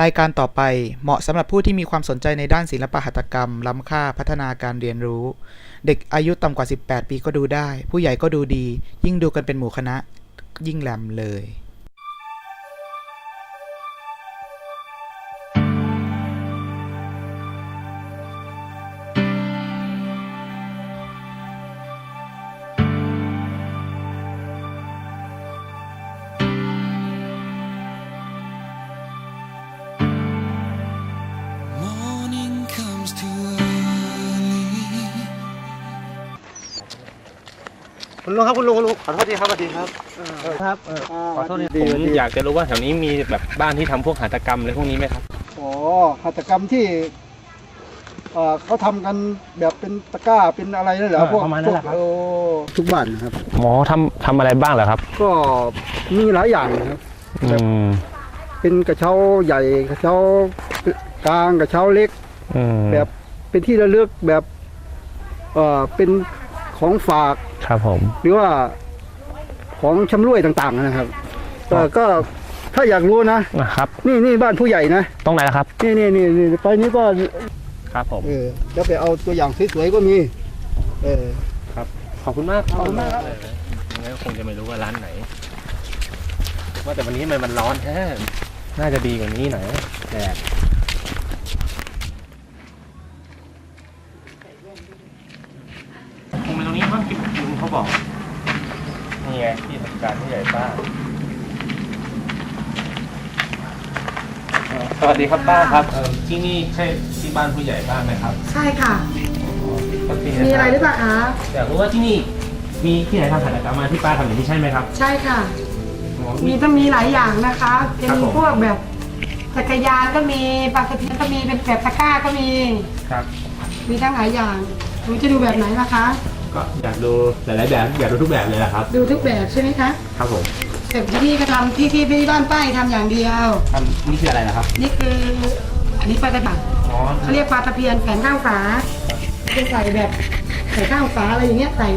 รายการต่อไปเหมาะสำหรับผู้ที่มีความสนใจในด้านศิลปหัตถกรรม ล้ำค่าพัฒนาการเรียนรู้ เด็กอายุต่ำกว่า 18 ปีก็ดูได้ ผู้ใหญ่ก็ดูดี ยิ่งดูกันเป็นหมู่คณะ ยิ่งแหลมเลย คุณลุงครับคุณลุงคุณลุงขอโทษทีครับสวัสดีครับครับเออขอโทษทีดีผมดีอยากจะรู้ว่าแถวนี้มีแบบบ้านที่ทำพวกหัตถกรรมอะไรพวกนี้ไหมครับอ๋อหัตถกรรมที่เอ่อเขาทำกันแบบเป็นตะกร้าเป็นอะไรนั่นเหรอเออพวกประมาณนั้นแหละครับพวกโอ้ทุกบ้านนะครับหมอทำทำอะไรบ้างเหรอครับ ก็มีหลายอย่างนะครับอืมเป็นกระเช้าใหญ่กระเช้ากลางกระเช้าเล็กอืมแบบเป็นที่ระลึกแบบเอ่อเป็นของฝาก ครับผม หรือว่าของชำร่วยต่างๆนะครับแต่ก็ถ้าอยากรู้นะนะครับ นี่นี่บ้านผู้ใหญ่นะตรงไหนนะครับ นี่นี่นี่นี่ไปนี่ก็ครับผมเออแล้วไปเอาตัวอย่างสวยๆก็มี เออขอบคุณมากขอบคุณมากครับงั้นคงจะไม่รู้ว่าร้านไหน ว่าแต่วันนี้ทำไมมันร้อนแท้น่าจะดีกว่านี้หน่อยแดดคงเป็นตรงนี้มั้งที่ลุงเขา บอกนี่ไงที่ทำการผู้ใหญ่บ้านสวัสดีครับป้าครับเอ่อที่นี่ใช่ที่บ้านผู้ใหญ่บ้านไหมครับใช่ค่ะก็ที่มีอะไรหรือเปล่าคะ อยากรู้ว่าที่นี่มีที่ไหนทำหัตถกรรมมาที่ป้าทำอย่างนี้ใช่ไหมครับ ใช่ค่ะอ๋อมีต้องมีหลายอย่างนะคะ จะครับมีผม พวกแบบจักรยานก็มีปลากระเพียนก็มีเป็นแบบตะกร้าก็มี ครับ มีทั้งหลายอย่างหนูจะดูแบบไหนนะคะ ก็อยากดูหลายๆแบบอยากดูทุกแบบเลยอะครับ ดูทุกแบบใช่ไหมคะครับผมแบบที่พี่ก็ทำที่ที่พี่บ้านป้ายทำอย่างเดียวทำนี่คืออะไรนะครับ นี่คืออันนี้ปลาตะบักอ๋อเขาเรียกปลาตะเพียนแขนข้างฝาจะใส่แบบใส่ข้างฝาอะไรอย่างเงี้ยใส่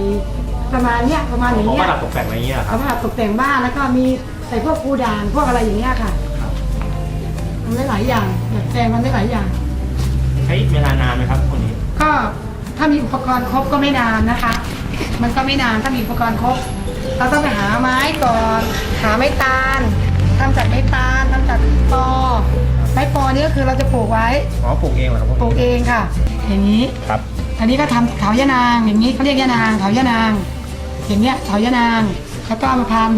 ประมาณเนี้ยประมาณอย่างเขาเงี้ปยระดับตกแต่งอะไรอย่างเงี้ยเหรอคเอารับมาตกแต่งบ้านแล้วก็มีใส่พวกปูด่างพวกอะไรอย่างเงี้ยค่ะทำได้หลายอย่างแบบแปลงมันได้หลายอย่าง ใช้เวลานานไหมครับคนนี้ก็ ถ้ามีอุปกรณ์ครบก็ไม่นานนะคะ มันก็ไม่นานถ้ามีอุปกรณ์ครบ เราต้องไปหาไม้ก่อน หาไม้ตาลทำจากไม้ตาลทำจากปอ ไม้ปอนี่ก็คือเราจะปลูกไว้ อ๋อปลูกเองเหรอครับปลูกเองค่ะ อย่างนี้ ครับ อันนี้ก็ทำเถายะนาง อย่างนี้เขาเรียกยะนางเถายะนาง อย่างเงี้ยเถายะนาง แล้วก็เอามาพัน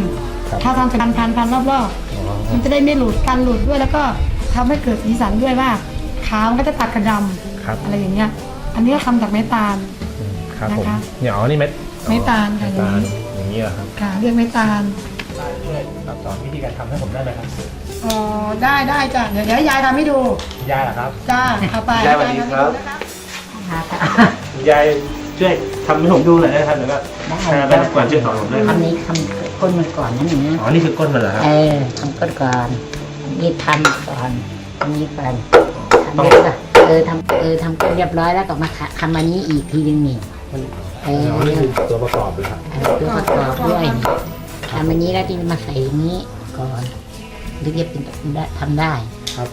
ถ้าทำเป็นพันพันพันรอบอ๋อๆมันจะได้ไม่หลุดกันหลุดด้วยแล้วก็ทำให้เกิดสีสันด้วยว่าขาวมันก็จะตัดกระดครับำอะไรอย่างเงี้ย อันนี้ก็ทำจากไม้ตาล ครับผมนะคะเนี่ยอ๋อนี่เม็ดไม้ตาลค่ะไม้ตาลอย่างนี้อย่างนี้เหรอครับค่ะ เรียกไม้ตาลครับสอนวิธีการทำให้ผมได้ไหมครับอ๋อได้ได้จ้ะเดี๋ยวเดี๋ยวยายทำให้ดูยายเหรอครับจ้าเอาไปยายสวัสดีครับยายช่วยทำให้ผมดูหน่อยได้ไหมครับเดี๋ยวก็ได้เป็นก่อนช่วยสอนผมด้วยครับอันนี้ทำก้นมันก่อนนั่นเองนะอ๋อนี่คือก้นมันเหรอครับ เออทำก้นก่อนนี่ทำก่อนอันนี้ก่อนต้องทำแล้วก็ เออทำเออทำก้นเรียบร้อยแล้วก็มาทำอันนี้อีกทีนึงนี่เอออ๋อนี่คือตัวประกอบเลยครับเออตัวประกอบด้วยทำอันนี้แล้วที่มาใส่อย่างนี้ก่อนถึงจะเป็นได้ทำได้ครับ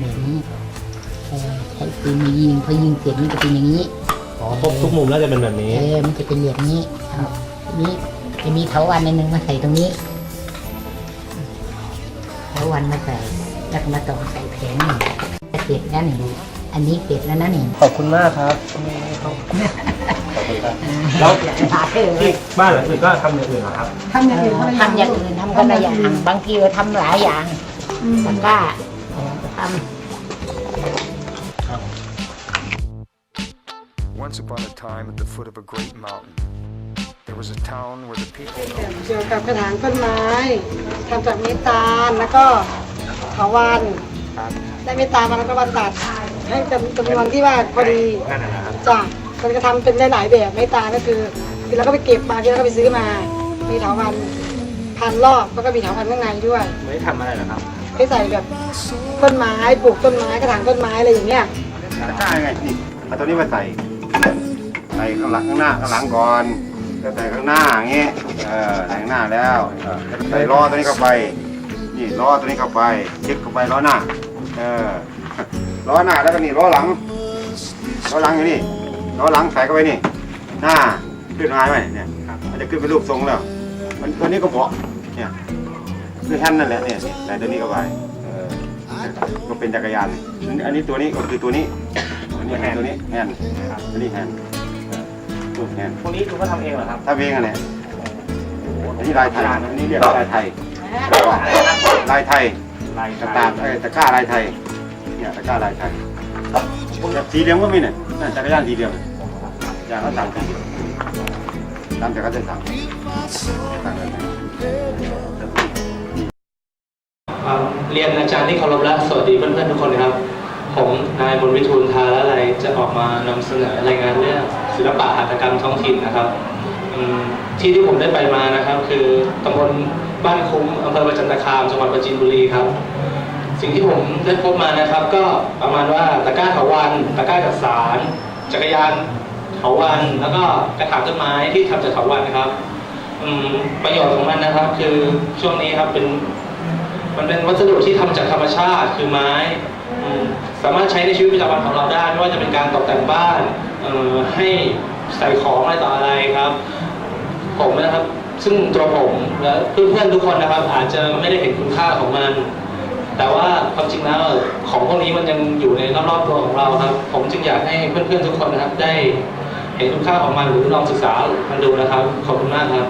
แบบนี้เออใช้ปืนมายิงพอยิงเสร็จมันจะเป็นอย่างนี้อ๋อครบทุกมุมแล้วจะเป็นแบบนี้เออมันจะเป็นแบบนี้ครับนี่จะมีเถาวันอันหนึ่งมาใส่ตรงนี้เถาวันมาใส่แล้วก็มาต่อใส่แผงนี่เสร็จแล้วนี่ อันนี้เสร็จแล้วนะนี่ขอบคุณมากครับขอบคุณครับแล้วฝาเถอะที่บ้านหลังอื่นก็ทำอย่างอื่นเหรอครับทำอย่างอื่นคนละทำอย่างอื่นทำคนละอย่างบางทีเราทำหลายอย่างอืมมันว่าท Once upon a time, at the foot of a great mountain, there was a town where the people เกี่ยวกับกระถางต้นไม้ทำจากไม้ตาลแล้วก็เถาวันครับได้ไม้ตาลมาแล้วก็มาตัด ให้จำจำนวนที่ว่าพอดีนั่นนะครับจ้ะมันก็ทำเป็นได้หลายแบบไม้ตาลก็คือคือเราก็ไปเก็บมาที่เราก็ไปซื้อมา มีเถาวันพันรอบแล้วก็มีเถาวันข้างในด้วยไม่ได้ทำอะไรเหรอครับให้ใส่แบบต้นไม้ปลูกต้นไม้กระถางต้นไม้อะไรอย่างเงี้ยตะกร้าไงนี่เอาตัวนี้มาใส่ ใส่ข้างหลังข้างหน้าข้างหลังก่อนแล้วใส่ข้างหน้าอย่างเงี้ยเออใส่ข้างหน้าแล้วเออใส่ล้อตัวนี้เข้าไป นี่ล้อตัวนี้เข้าไปยึดเข้าไปล้อหน้า เออ ล้อหน้าแล้วก็นี่ล้อหลังล้อหลังอยู่นี่ล้อหลังใส่เข้าไปนี่หน้าขึ้นมาไหมเนี่ยมันจะขึ้นเป็นรูปทรงแล้ว มันตัวนี้ก็เบาะเนี่ยคือแฮนด์นั่นแหละเนี่ยแต่ตัวนี้ก็ไปเออก็เป็นจักรยานอันนี้อันนี้ตัวนี้ก็คือตัวนี้อันนี้ตัวนี้แฮนด์ตัวนี้แฮนด์เออรูปแฮนด์พวกนี้คุณก็ทำเองเหรอครับถ้าเองอะไรอันนี้ลายไทยอันนี้เรียกลายไทยลายไทยลายตะกร้าเอ้ยตะกร้าลายไทย เนี่ยตะกร้าลายไทยสีเหลืองก็มีเนี่ยนั่นจักรยานสีเหลืองอย่างเขาสั่งสีเหลืองตามแต่เขาจะสั่งสั่งแบบไหนครับเรียนอาจารย์ที่เคารพและสวัสดีเพื่อนๆทุกคนนะครับ ผมนายบุญวิทูลทาละไลจะออกมานำเสนอรายงานเรื่องศิลปะหัตถกรรมท้องถิ่นนะครับที่ที่ผมได้ไปมานะครับ คือตำบลบ้านคุ้มอำเภอประจันตคามจังหวัดปราจีนบุรีครับ สิ่งที่ผมได้พบมานะครับ ก็ประมาณว่าตะกร้าเถาวันตะกร้าจักสารจักรยานเถาวันแล้วก็กระถางต้นไม้ที่ทำจากเถาวันนะครับประโยชน์ของมันนะครับ คือช่วงนี้ครับเป็น มันเป็นวัสดุที่ทำจากธรรมชาติคือไม้สามารถใช้ในชีวิตประจำวันของเราได้ไม่ว่าจะเป็นการตกแต่งบ้านให้ใส่ของอะไรต่ออะไรครับ ผมนะครับ ซึ่งตัวผมและเพื่อนๆทุกคนนะครับ อาจจะไม่ได้เห็นคุณค่าของมัน แต่ว่าความจริงแล้วของพวกนี้มันยังอยู่ในรอบๆตัวของเราครับ ผมจึงอยากให้เพื่อนๆทุกคนนะครับ ได้เห็นคุณค่าของมันหรือลองศึกษามันดูนะครับ ขอบคุณมากครับ